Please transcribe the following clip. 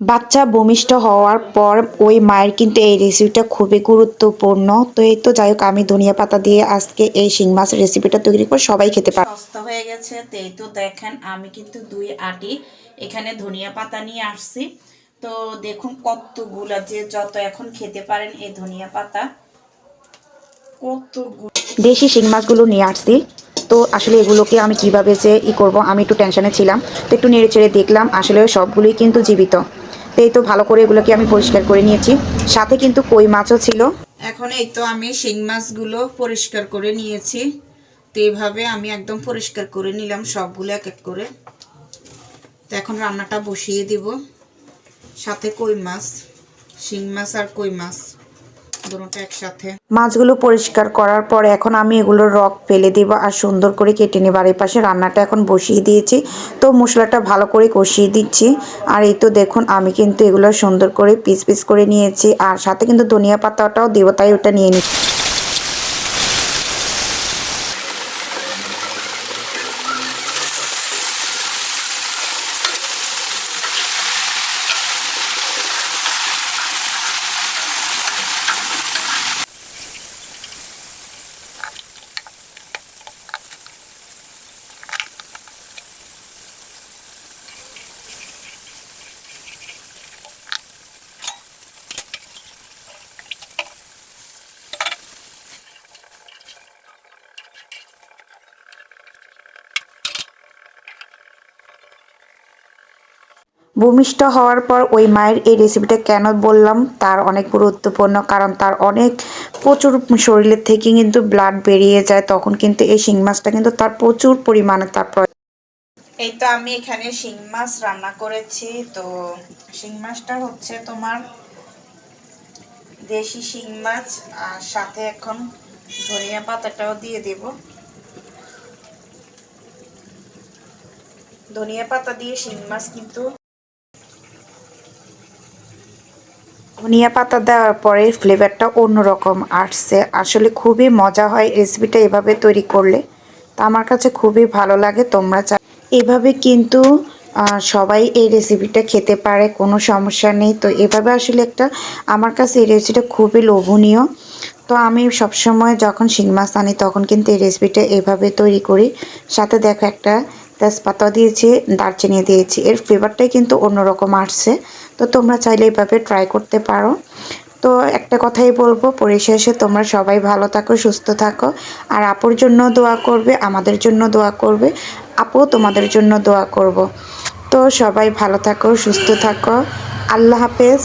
বাচ্চা ভূমিষ্ঠ হওয়ার পর ওই মায়ের কিন্তু এই রেসিপিটা খুবই গুরুত্বপূর্ণ। তো এই তো যাই হোক আমি ধনিয়া পাতা দিয়ে আজকে এই শিং মাছের রেসিপিটা তৈরি করে সবাই খেতে পারে সস্তা হয়ে গেছে। তো এই তো দেখেন আমি কিন্তু দুই আটি এখানে ধনিয়া পাতা নিয়ে আসছি। তো দেখুন কতগুলা যে যত এখন খেতে পারেন এই ধনিয়া পাতা। কতগুলো দেশি শিং মাছগুলো নিয়ে আসছি। তো আসলে এগুলোকে আমি কীভাবে যে ই করব, আমি একটু টেনশনে ছিলাম। তো একটু নেড়ে চেড়ে দেখলাম, আসলে সবগুলোই কিন্তু জীবিত। তো এই তো ভালো করে এগুলোকে আমি পরিষ্কার করে নিয়েছি। সাথে কিন্তু কই মাছও ছিল। এখন এই তো আমি শিং মাছগুলো পরিষ্কার করে নিয়েছি। তো এইভাবে আমি একদম পরিষ্কার করে নিলাম সবগুলো এক এক করে। তো এখন রান্নাটা বসিয়ে দিব। সাথে কই মাছ, শিং মাছ আর কই মাছ। দুটোটা একসাথে। মাছগুলো পরিষ্কার করার পর এখন আমি এগুলোর রক ফেলে দিব আর সুন্দর করে কেটে নেব। আর এই পাশে রান্নাটা এখন বসিয়ে দিয়েছি। তো মশলাটা ভালো করে কষিয়ে দিচ্ছি। আর এই তো দেখুন, আমি কিন্তু এগুলো সুন্দর করে পিস পিস করে নিয়েছি। আর সাথে কিন্তু ধনিয়া পাতাটাও দেবো, তাই ওটা নিয়ে নিচ্ছি। ভূমিষ্ঠ হওয়ার পর ওই মায়ের এই রেসিপিটা কেন বললাম তার অনেক গুরুত্বপূর্ণ, কারণ তার অনেক প্রচুর শরীরের থেকে কিন্তু ব্লাড বেরিয়ে যায়, তখন কিন্তু এই শিং মাছটা কিন্তু তার প্রচুর পরিমাণে তার প্রয়োজন। এই তো আমি এখানে শিং মাছ রান্না করেছি, তো শিং মাছটা হচ্ছে তোমার দেশি শিং মাছ, আর সাথে এখন ধনিয়া পাতাটাও দিয়ে দেব। ধনিয়া পাতা দিয়ে শিং মাছ কিন্তু ধনিয়া পাতা দেওয়ার পরে ফ্লেভারটা অন্যরকম। আসছে আসলে খুবই মজা হয় রেসিপিটা এভাবে তৈরি করলে। তা আমার কাছে খুবই ভালো লাগে, তোমরা চা এভাবে কিন্তু সবাই এই রেসিপিটা খেতে পারে, কোনো সমস্যা নেই। তো এভাবে আসলে একটা, আমার কাছে এই রেসিপিটা খুবই লোভনীয়। তো আমি সবসময় যখন শিং মাছ আনি, তখন কিন্তু এই রেসিপিটা এভাবে তৈরি করি। সাথে দেখো একটা তেজপাতা দিয়েছি, দারচিনি দিয়েছি। এর ফ্লেভারটাই কিন্তু অন্যরকম আসছে। তো তোমরা চাইলে এইভাবে ট্রাই করতে পারো। তো একটা কথাই বলব, পরিশেষে তোমরা সবাই ভালো থাকো, সুস্থ থাকো। আর আপুর জন্য দোয়া করবে, আমাদের জন্য দোয়া করবে। আপু তোমাদের জন্য দোয়া করব। তো সবাই ভালো থাকো, সুস্থ থাকো। আল্লাহ হাফেজ।